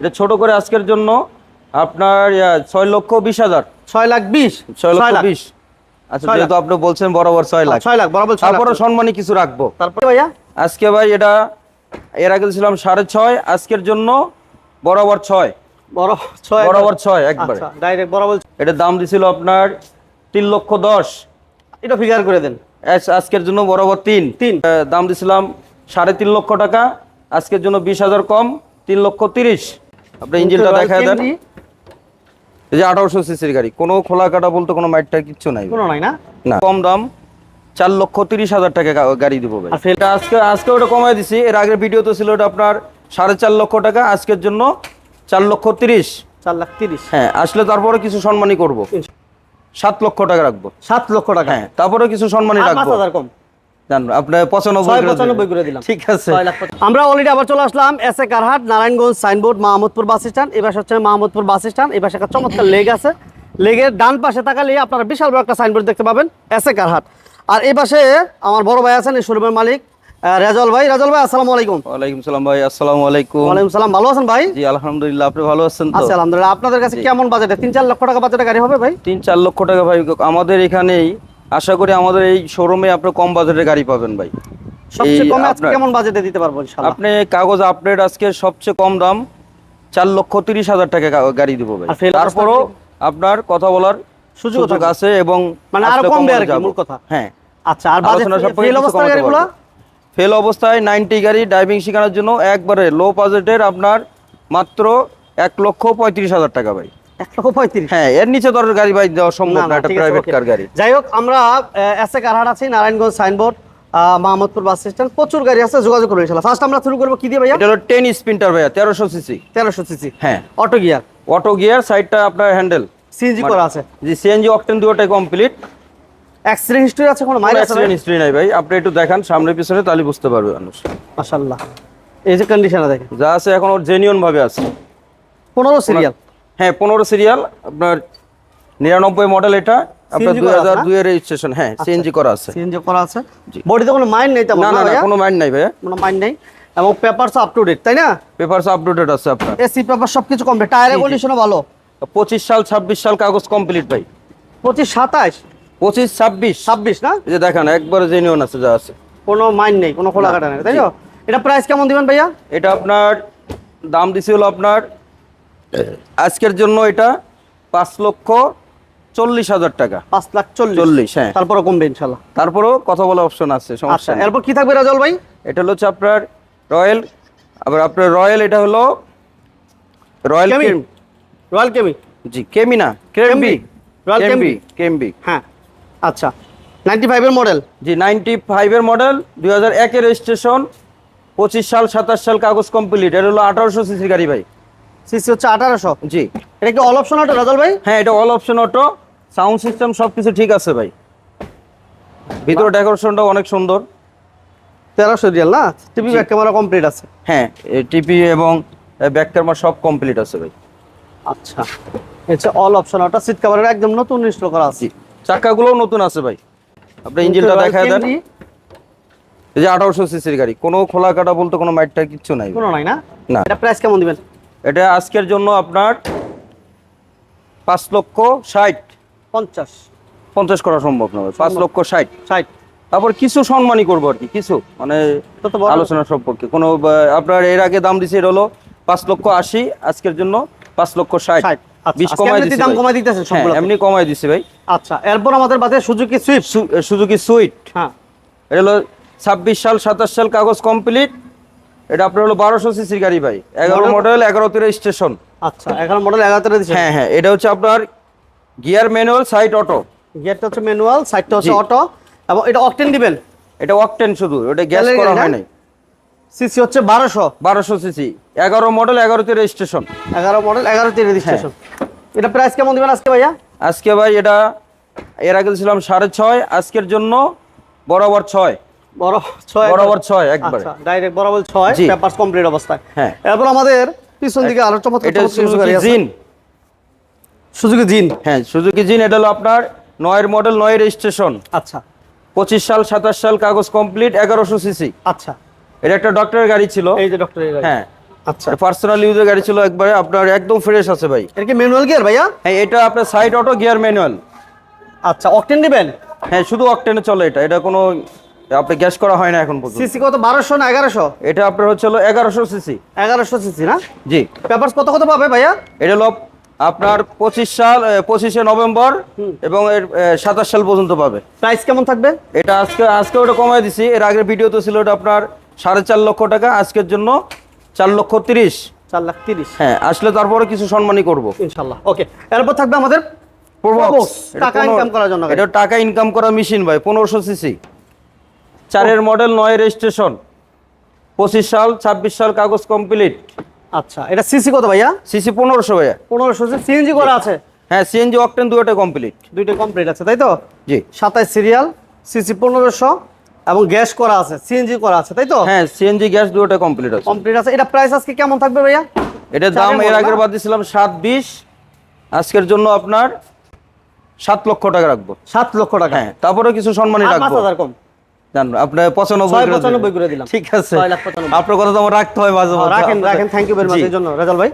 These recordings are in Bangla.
এটা ছোট করে আজকের জন্য আপনার ছয় লক্ষ বিশ হাজার। ছয় লাখ বিশ? ছয় লক্ষ বিশ। আচ্ছা যেহেতু আপনি বলছেন বরাবর ছয় লাখ। ছয় লাখ বরাবর ছয় তারপরে সম্মানী কিছু রাখব। তারপরে ভাইয়া? আজকে ভাই এটা এর আগে ছিলাম সাড়ে ছয় আজকের জন্য বরাবর ছয়। বরাবর ছয়। একবারে। আচ্ছা ডাইরেক্ট বরাবর এটার দাম দিছিল আপনার তিন লক্ষ দশ। এটা ফিগার করে দেন। আজকের জন্য বরাবর তিন। তিন। দাম দিছিলাম সাড়ে তিন লক্ষ টাকা আজকের জন্য বিশ হাজার কম তিন লক্ষ তিরিশ। আপনি ইঞ্জিনটা দেখায় দেন। এই যে আঠারোশো সিসির গাড়ি। কোনো খোলা কাটা বলতে কোনো মাইটটা কিচ্ছু নাই। কোনো নাই না? না। কম দাম চার লক্ষ তিরিশ হাজার টাকা গাড়ি দিব ভাই। ফেল- এটা আজকে আজকে ওটা কমায় দিছি। এর আগের ভিডিও তো ছিল ওটা আপনার সাড়ে চার লক্ষ টাকা আজকের জন্য চার লক্ষ তিরিশ। চার লাখ তিরিশ। হ্যাঁ আসলে তারপরে কিছু সম্মানই করব। সাত লক্ষ টাকা রাখব। সাত লক্ষ টাকা। হ্যাঁ তারপরে কিছু সম্মানই আর পাঁচ রাখব কম। জান আপনার পঁচানব্বই ছয় করে দিবেন। পঁচানব্বই করে দিলাম। ঠিক আছে। ছয় লাখ পঁচানব্বই। আমরা অলরেডি আবার চলে আসলাম S A কারহাট Narayanganj signboard Mahmudpur bus stand এবার হচ্ছে মাহমুদপুর বাস স্ট্যান্ড এবার একটা চমৎকার লেগ আছে। লেগের ডান পাশে তাকালে আপনারা বিশাল বড় একটা সাইনবোর্ড দেখতে পাবেন এস এ কারহাট আর এই পাশে আমার বড় ভাই আছেন এই শোরুমের মালিক রেজল ভাই। রেজল ভাই আসসালামু আলাইকুম। ওয়ালাইকুম সালাম ভাই আসসালামু আলাইকুম। ওয়ালাইকুম সালাম ভালো আছেন ভাই? জি আলহামদুলিল্লাহ আপনি ভালো আছেন তো? আলহামদুলিল্লাহ। আপনাদের কাছে কেমন বাজেটে তিন চার লক্ষ টাকা বাজেটে গাড়ি হবে ভাই? তিন চার লক্ষ টাকা ভাই আমাদের এখানেই আশা করি আমাদের এই শোরুমে আপনি কম বাজেটের গাড়ি পাবেন ভাই। সবচেয়ে কমে আজকে কেমন বাজেটে দিতে পারব ইনশাআল্লাহ? আপনি কাগজ আপডেট আজকে সবচেয়ে কম দাম চার লক্ষ তিরিশ হাজার টাকা গাড়ি দিব ভাই। তারপরও আপনার কথা বলার সুযোগ আছে? এবং মানে আরও আসলে কমবে আর কি, মূল কথা। হ্যাঁ। আচ্ছা আর বাজেট ফেল অবস্থার গাড়িগুলো? ফেল অবস্থায় নাইনটি গাড়ি ড্রাইভিং শেখানোর জন্য একবারে লো বাজেটের আপনার মাত্র এক লক্ষ পঁয়ত্রিশ হাজার টাকা ভাই। এক লক্ষ পঁয়ত্রিশ। হ্যাঁ এর নিচে তো গাড়ি ভাই দেওয়া সম্ভব না, না না, একটা ঠিক আছে, প্রাইভেট কার গাড়ি। যাই হোক আমরা এস এ কারহাট আছি Narayanganj signboard Mahmudpur bus stand প্রচুর গাড়ি আছে যোগাযোগ করব ইনশাল্লাহ ফার্স্ট আমরা শুরু করব কি দিয়ে ভাইয়া? এটা হলো টেন স্পিন্টার ভাইয়া তেরোশো সিসি তেরোশো সিসি হ্যাঁ। অটো গিয়ার অটো গিয়ার সাইডটা আপনার হ্যান্ডেল সিএনজি করা আছে। জি সিএনজি অকটেন দুটোটাই কমপ্লিট অ্যাক্সিডেন্ট হিস্ট্রি আছে কোনো? মাইল অ্যাক্সিডেন্ট হিস্ট্রি নাই ভাই আপনি একটু দেখান সামনে পিছনে তাহলে বুঝতে পারবে মানুষ। এই যে কন্ডিশনে দেখেন। যা আছে এখন ওর ভাবে আছে। পনেরো সিরিয়াল হ্যাঁ পনেরো সিরিয়াল আপনার নিরানব্বই মডেল এটা আপনার দুই হাজার রেজিস্ট্রেশন হ্যাঁ সিএনজি করা আছে। সিএনজি করা আছে। বডিতে কোনো নেই না না কোনো নাই ভাইয়া। কোনো নেই। এবং পেপারস আপ টু ডেট তাই না? পেপারস আপডেটেড আছে আপনার। এসি পেপার কমপ্লিট টায়ারের জি। কন্ডিশনও ভালো। পঁচিশ সাল ছাব্বিশ সাল কাগজ কমপ্লিট ভাই। পঁচিশ সাতাশ? পঁচিশ ছাব্বিশ। ছাব্বিশ না? যে দেখেন একবারে আছে যা আছে। কোনো নেই কোনো খোলা কাটা নেই তাই তো? এটা প্রাইস কেমন দিবেন ভাইয়া? এটা আপনার দাম দিছি হলো আপনার আজকের জন্য এটা পাঁচ লক্ষ চল্লিশ হাজার টাকা। পাঁচ লাখ চল্লিশ। চল্লিশ হ্যাঁ। তারপরে কমবে ইনশাল্লাহ তারপরেও কথা বলার অপশন আছে সমস্যা আচ্ছা। এরপর কি থাকবে রাজল ভাই? এটা হলো হচ্ছে আপনার রয়্যাল আবার আপনার রয়্যাল এটা হলো রয়্যাল কেমি? রয়্যাল কেমি? জি কেমি না কেমবি রয়্যাল কেমবি কেমবি হ্যাঁ আচ্ছা। নাইনটি ফাইভের মডেল জি নাইনটি ফাইভের মডেল দুই হাজার একের রেজিস্ট্রেশন পঁচিশ সাল সাতাশ সাল কাগজ কমপ্লিট এটা হলো আঠারোশো সিসি গাড়ি ভাই। সিসি হচ্ছে আঠারোশো। জি। এটা কি অল অপশন অটো রাজল ভাই? হ্যাঁ এটা all option auto sound system সব কিছু ঠিক আছে ভাই। ভিতরে ডেকোরেশনটা অনেক সুন্দর। তেরোশো রিয়াল না? টিভি ব্যাক ক্যামেরা কমপ্লিট আছে। হ্যাঁ টিপি এবং ব্যাক ক্যামেরা সব কমপ্লিট আছে ভাই। আচ্ছা। হচ্ছে অল অপশন অটো সিট কভারের একদম নতুন ইনস্টল করা আছে। চাকাগুলোও নতুন আছে ভাই। আপনি ইঞ্জিনটা দেখায় দেন। এই যে আঠারোশো সিসির গাড়ি কোনো খোলা কাটা বলতে কোনো মাইটটা কিচ্ছু নাই কোনো নাই না? না। এটা প্রাইস কেমন দিবেন? এটা আজকের জন্য আপনার পাঁচ লক্ষ ষাট। পঞ্চাশ। পঞ্চাশ করা সম্ভব নয় পাঁচ লক্ষ ষাট। ষাট। তারপর কিছু সম্মানই করব আর কি কিছু। মানে আলোচনা সম্পর্কে। কোনো আপনার এর আগে দাম দিছে এটা হলো পাঁচ লক্ষ আশি আজকের জন্য পাঁচ লক্ষ ষাট। ষাট বিশ কমাই এমনিতে দাম কমাই দিতেছে এমনি কমাই দিছে ভাই। আচ্ছা এরপর আমাদের বাজে সুজুকি সুইফট। সুজুকি সুইট হ্যাঁ। এটা হলো ছাব্বিশ সাল সাতাশ সাল কাগজ কমপ্লিট। এটা আপনার হলো বারোশো সিসির গাড়ি ভাই। এগারো? মডেল এগারোতে রেজিস্ট্রেশন আচ্ছা এগারো মডেল এগারোতে দিচ্ছে হ্যাঁ হ্যাঁ এটা হচ্ছে আপনার গিয়ার ম্যানুয়াল সাইড অটো গিয়ারটা হচ্ছে ম্যানুয়াল সাইডটা হচ্ছে অটো এবং এটা অকটেন দিবেন? এটা অকটেন শুধু ওটা গ্যাস করা হয়? নাই। সিসি হচ্ছে বারোশো। বারোশো সিসি। এগারো মডেল এগারোতে রেজিস্ট্রেশন এগারো মডেল এগারোতে রেজিস্ট্রেশন হ্যাঁ। এটা প্রাইস কেমন দিবেন আজকে ভাইয়া? আজকে ভাই এটা এর আগে ছিলাম সাড়ে ছয় আজকের জন্য বরাবর ছয়। বরাবর ছয় একবারে। আচ্ছা ডাইরেক্ট বরাবর ছয় জি। কমপ্লিট অবস্থায়। হ্যাঁ। এরপর আমাদের পিছন দিকে আরও চমৎকার এটা চমৎকার কিছু গাড়ি সুজুকি আছে। জিন সুজুকি জিন হ্যাঁ সুজুকি জিন এটা হলো আপনার নয়ের মডেল নয় রেজিস্ট্রেশন আচ্ছা। পঁচিশ সাল সাতাশ সাল কাগজ কমপ্লিট এগারোশো সিসি আচ্ছা। এটা একটা ডক্টরের গাড়ি ছিল। এই যে ডক্টর হ্যাঁ। আচ্ছা। পার্সোনাল ইউজের গাড়ি ছিল একবারে আপনার একদম ফ্রেশ আছে ভাই। এটা কি ম্যানুয়াল গিয়ার ভাইয়া? হ্যাঁ এটা আপনার সাইড অটো গিয়ার ম্যানুয়াল আচ্ছা অকটেন দিবেন? হ্যাঁ শুধু অকটেনে চলে এটা। এটা কোনো আপনি গ্যাস করা হয় না এখন পর্যন্ত। সিসি কত? বারোশো না এগারোশো? এটা আপনার হচ্ছে হলো এগারোশো সিসি। এগারোশো সিসি না? জি। পেপার কত কত পাবে ভাইয়া? এটা হলো আপনার পঁচিশ সাল পঁচিশে নভেম্বর এবং এর সাতাশ সাল পর্যন্ত পাবে। প্রাইস কেমন থাকবে? এটা আজকে আজকে ওটা কমাই দিছি। এর আগের ভিডিও তো ছিল এটা আপনার সাড়ে চার লক্ষ টাকা আজকের জন্য চার লক্ষ তিরিশ। চার লাখ তিরিশ। হ্যাঁ আসলে তারপরে কিছু সম্মানই করব। ইনশাল্লাহ। ওকে এরপর থাকবে আমাদের। Probox, টাকা ইনকাম করার জন্য এটা টাকা ইনকাম করা মেশিন ভাই পনেরোশো সিসি। চারের মডেল নয় রেজিস্ট্রেশন পঁচিশ সাল ছাব্বিশ সাল কাগজ কমপ্লিট আচ্ছা এটা সিসি কত ভাইয়া? সিসি পনেরোশো ভাইয়া। পনেরোশো সিএনজি করা আছে? হ্যাঁ সিএনজি অকটেন দুটো কমপ্লিট দুইটা কমপ্লিট আছে তাই তো? জি। সাতাইশ সিরিয়াল সিসি পনেরোশো এবং গ্যাস করা আছে সিএনজি করা আছে তাই তো? হ্যাঁ সিএনজি গ্যাস দুটো কমপ্লিট আছে। কমপ্লিট আছে। এটা প্রাইস আজকে কেমন থাকবে ভাইয়া? এটার দাম এর আগের? বাদ দিয়েছিলাম সাত বিশ। আজকের জন্য আপনার সাত লক্ষ টাকা রাখব। সাত লক্ষ টাকা। হ্যাঁ তারপরে কিছু সম্মানী রাখব। হাজার কম। আপনার পঁচানব্বই করে দিলাম। ঠিক আছে। কথা তো আমার রাখতে হয় মাঝে মাঝে রাখেন রাখেন থ্যাংক ইউ ভেরি মাচ এর জন্য রেজাল ভাই।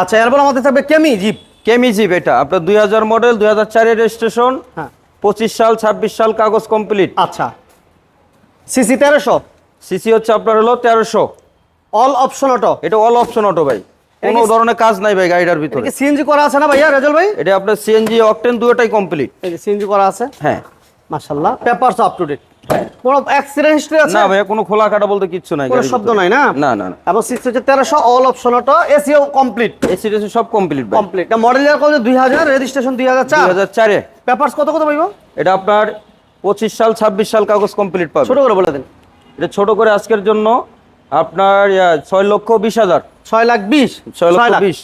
আচ্ছা এরপর আমাদের থাকবে কেমি জিপ কেমি জিপ এটা। আপনার দুই হাজার মডেল দুই হাজার চারের রেজিস্ট্রেশন হ্যাঁ। পঁচিশ সাল ছাব্বিশ সাল কাগজ কমপ্লিট আচ্ছা। সিসি তেরোশো? সিসি হচ্ছে আপনার হলো তেরোশো। অল অপশন অটো এটা অল অপশন অটো ভাই। কোনো ধরনের কাজ নাই ভাই গাড়িটার ভিতরে। সিএনজি করা আছে না ভাইয়া রেজাল ভাই? এটা আপনার সিএনজি অকটেন দুটোটাই কমপ্লিট সিএনজি করা আছে। হ্যাঁ। মাশাআল্লাহ। পেপারস আপ টু ডেট কোনো অ্যাক্সিডেন্ট হিস্ট্রি আছে। না ভাইয়া কোনো খোলা কাটা বলতে কিচ্ছু নাই কোনো শব্দ নাই না? না না না। এবং সিক্স হচ্ছে তেরোশো অল অপশন অটো এসিও কমপ্লিট এসি টেসি সব কমপ্লিট কমপ্লিট মডেল ইয়ার কত? দুই হাজার রেজিস্ট্রেশন দুই হাজার চার। হাজার চারে। পেপারস কত কত পাইব? এটা আপনার পঁচিশ সাল ছাব্বিশ সাল কাগজ কমপ্লিট পাবে। ছোট করে বলে দেন। এটা ছোট করে আজকের জন্য আপনার ছয় লক্ষ বিশ হাজার। ছয় লাখ বিশ। ছয় লক্ষ লাখ। বিশ।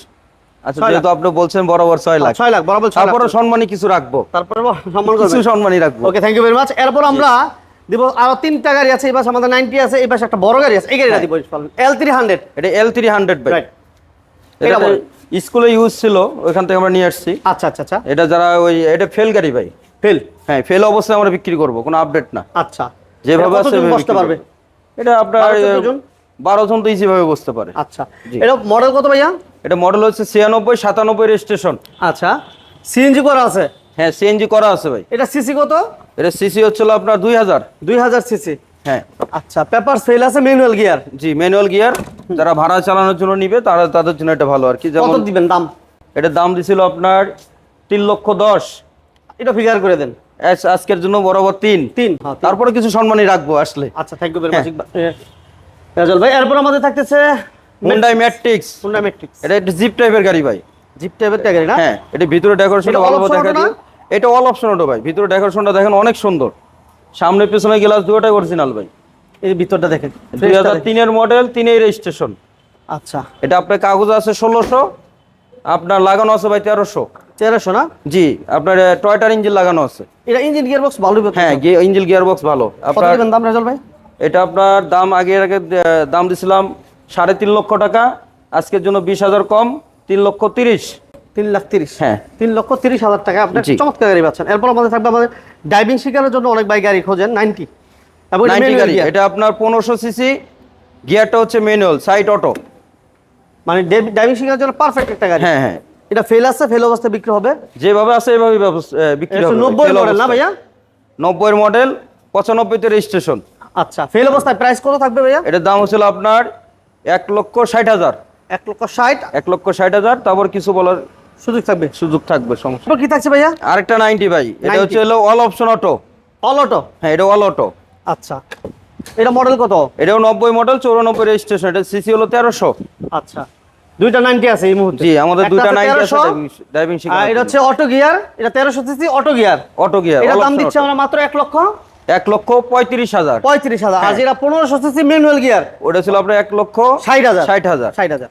আচ্ছা যেহেতু আপনি বলছেন বরাবর ছয় লাখ। ছয় লাখ বরাবর ছয় তারপরে সম্মানী কিছু রাখব। তারপরে সম্মান কিছু সম্মানী রাখব। Okay thank you very much এরপর আমরা দিব আরও তিনটা গাড়ি আছে এই পাশে আমাদের নাইনটি আছে এই পাশে একটা বড় গাড়ি আছে এই গাড়িটা দিব এল থ্রি হান্ড্রেড এটা এল থ্রি হান্ড্রেড ভাই এটা স্কুলে ইউজ ছিল ওইখান থেকে আমরা নিয়ে আসছি। আচ্ছা আচ্ছা আচ্ছা। এটা যারা ওই এটা ফেল গাড়ি ভাই। ফেল হ্যাঁ ফেল অবস্থায় আমরা বিক্রি করব কোনো আপডেট না। আচ্ছা। যেভাবে আছে বসতে পারবে? এটা আপনার বারো জন? তো ইজি ভাবে বসতে পারে। আচ্ছা। এটা মডেল কত ভাইয়া? এটা মডেল হচ্ছে ছিয়ানব্বই সাতানব্বই রেজিস্ট্রেশন। আচ্ছা। সিএনজি করা আছে? হ্যাঁ সিএনজি করা আছে ভাই। এটা সিসি কত? এটা সিসি হচ্ছিল আপনার দুই হাজার। দুই হাজার সিসি হ্যাঁ। আচ্ছা পেপার ফেল আছে ম্যানুয়াল গিয়ার জি ম্যানুয়াল গিয়ার যারা ভাড়া চালানোর জন্য নিবে তারা তাদের জন্য এটা ভালো আর কি। কত যেমন দিবেন দাম? এটার দাম দিছিল আপনার তিন লক্ষ দশ। এটা ফিগার করে দেন। আজ- আজকের জন্য বরাবর তিন। তিন হ্যাঁ তিন। তারপরে কিছু সম্মানই রাখব আসলে। আচ্ছা থ্যাংক ইউ ভেরি। মাচ রাজল ভাই এরপর আমাদের থাকতেছে হুন্ডাই ম্যাট্রিক্স হুন্ডা মেট্রিক্স এটা একটা জিপ টাইপের গাড়ি ভাই। জিপ টাইপের গাড়ি না? হ্যাঁ এটা ভিতরে ডেকোরেশনটা এটা ভালোভাবে দেখা দিই এটা অল অপশন অটো ভাই। ভিতরে ডেকোরেশনটা দেখেন অনেক সুন্দর। সামনে পিছনে গ্লাস দুটোটাই অরিজিনাল ভাই। এই ভিতরটা দেখেন দুই হাজার তিনের মডেল তিনের রেজিস্ট্রেশন আচ্ছা। এটা আপনার কাগজ আছে ষোলোশো আপনার লাগানো আছে ভাই তেরোশো। তেরোশো না? জি আপনার টয়টার ইঞ্জিন লাগানো আছে। এটা ইঞ্জিন গিয়ার বক্স ভালো হ্যাঁ ইঞ্জিন গিয়ার বক্স ভালো আপনার দাম রাজল ভাই? এটা আপনার দাম আগে আগে দাম দিছিলাম সাড়ে তিন লক্ষ টাকা। আজকের জন্য বিশ হাজার কম তিন লক্ষ তিরিশ। তিন লাখ তিরিশ। হ্যাঁ। তিন লক্ষ তিরিশ হাজার টাকা। আপনি চমৎকার গাড়ি পাচ্ছেন। এরপর আমাদের থাকবে আমাদের ড্রাইভিং শেখানোর জন্য অনেক বাইক গাড়ি খোঁজেন নাইনটি এবং এটা 90 manual গাড়ি। gear। এটা আপনার পনেরোশো সিসি গিয়ারটা হচ্ছে ম্যানুয়াল সাইড অটো মানে ড্রাইভিং শেখানোর জন্য পারফেক্ট একটা গাড়ি। হ্যাঁ হ্যাঁ। এটা ফেল আছে ফেল অবস্থায় বিক্রি হবে। যেভাবে আছে ব্যবস- বিক্রি হবে। নব্বই মডেল না ভাইয়া? নব্বই মডেল পঁচানব্বইতে রেজিস্ট্রেশন আচ্ছা ফেল অবস্থায় প্রাইস কত থাকবে ভাইয়া? এটার দাম হচ্ছিল আপনার এক লক্ষ ষাট হাজার। এক লক্ষ ষাট। এক লক্ষ ষাট হাজার তারপর কিছু বলার সুযোগ থাকবে? সুযোগ থাকবে সমস্যা কি থাকছে ভাইয়া? আরেকটা নাইনটি ভাই এটা হচ্ছে হলো all option auto. All auto? হ্যাঁ এটা অল অটো। আচ্ছা। এটা মডেল কত? এটাও নব্বই মডেল চৌরানব্বই রেজিস্ট্রেশন এটা সিসি হলো তেরোশো। আচ্ছা। দুইটা 90 আছে এই মুহূর্তে? জি আমাদের দুইটা 90 আছে ড্রাইভিং শিখা এটা হচ্ছে অটো গিয়ার এটা 1300 CC auto gear. Auto gear এটা দাম আমরা মাত্র 1 লক্ষ? 1 লক্ষ 35000 35000 আর হ্যাঁ। যেটা 1500 সিসি ম্যানুয়াল গিয়ার ওটা ছিল আপনার 1 লক্ষ 60000 60000 60000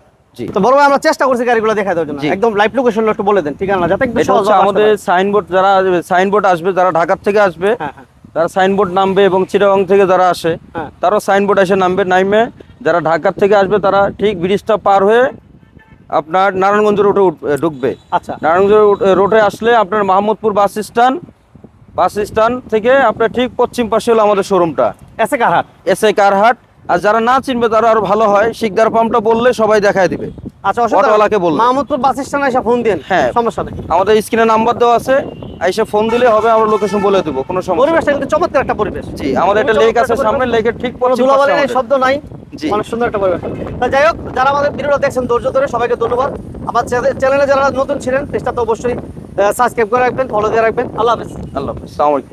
তো বড় আমরা চেষ্টা করছি গাড়িগুলো দেখা দেওয়ার জন্য একদম লাইভ লোকেশন একটু বলে দেন ঠিকানা যাতে একটু সহজ আমাদের সাইনবোর্ড যারা সাইনবোর্ড আসবে যারা ঢাকার থেকে আসবে হ্যাঁ হ্যাঁ। তারা সাইনবোর্ড নামবে এবং চিটাগং থেকে যারা আসে হ্যাঁ। তারাও সাইনবোর্ড এসে নামবে। নামবে যারা ঢাকার থেকে আসবে তারা ঠিক ব্রিজটা পার হয়ে আপনার নারায়ণগঞ্জ রোডে ঢুকবে। আচ্ছা। নারায়ণগঞ্জ রোডে আসলে আপনার Mahmudpur bus stand bus stand থেকে আপনার ঠিক পশ্চিম পাশে হলো আমাদের শোরুমটা এসে কারহাট। এস আই কারহাট আর যারা না চিনবে তারা আরও ভালো হয়। শিকদার পাম্পটা বললে সবাই দেখায় দিবে। আচ্ছা অসুবিধা অটোওয়ালাকে বলব। মাহমুদপুর বাস স্ট্যান্ডে এসে ফোন দিন হ্যাঁ। সমস্যা নেই। আমাদের স্ক্রিনে নাম্বার দেওয়া আছে। এসে ফোন দিলে হবে আমরা লোকেশন বলে দেবো কোনো সমস্যা পরিবেশটা কিন্তু চমৎকার একটা পরিবেশ। জি আমাদের একটা লেক আছে সামনে লেকের ঠিক কোনো ধুলাবালি নেই শব্দ নাই। জি। অনেক সুন্দর একটা পরিবেশ। তা যাই হোক যারা আমাদের ভিডিওটা দেখছেন ধৈর্য ধরে সবাইকে ধন্যবাদ। আমার চ্যানেলে যারা নতুন ছিলেন তো অবশ্যই সাবস্ক্রাইব করে রাখবেন ফলো দিয়ে রাখবেন। আল্লাহ হাফেজ। আল্লাহ হাফেজ। আসসালামু আলাইকুম